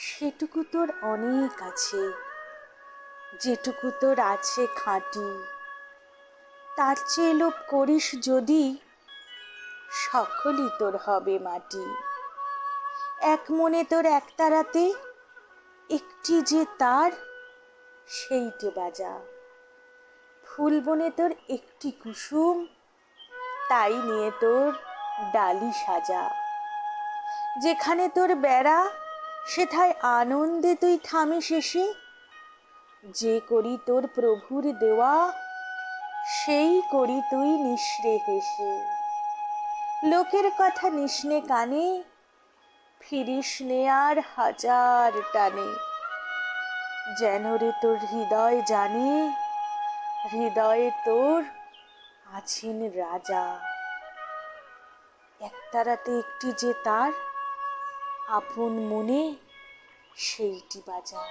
সেটুকু তোর অনেক আছে। যেটুকু তোর আছে খাঁটি। তার চেয়ে লোভ করিস যদি সকলই তোর হবে মাটি। এক মনে তোর একতারাতে, একটি যে তার, সেইটে বাজা। ফুল বনে তোর একটি কুসুম, তাই নিয়ে তোর ডালি সাজা। যেখানে তোর বেড়া সেথায় আনন্দে তুই থামে শেষে যে করি তোর প্রভুর দেওয়া, সেই করি তুই নিঃস্রে হেসে। লোকের কথা নিসনে কানে, ফিরিস নে আর হাজার টানে। যেন রে তোর হৃদয় জানে, হৃদয়ে তোর আছেন রাজা। একতারাতে একটি যে তার আপন মনে সেইটি বাজা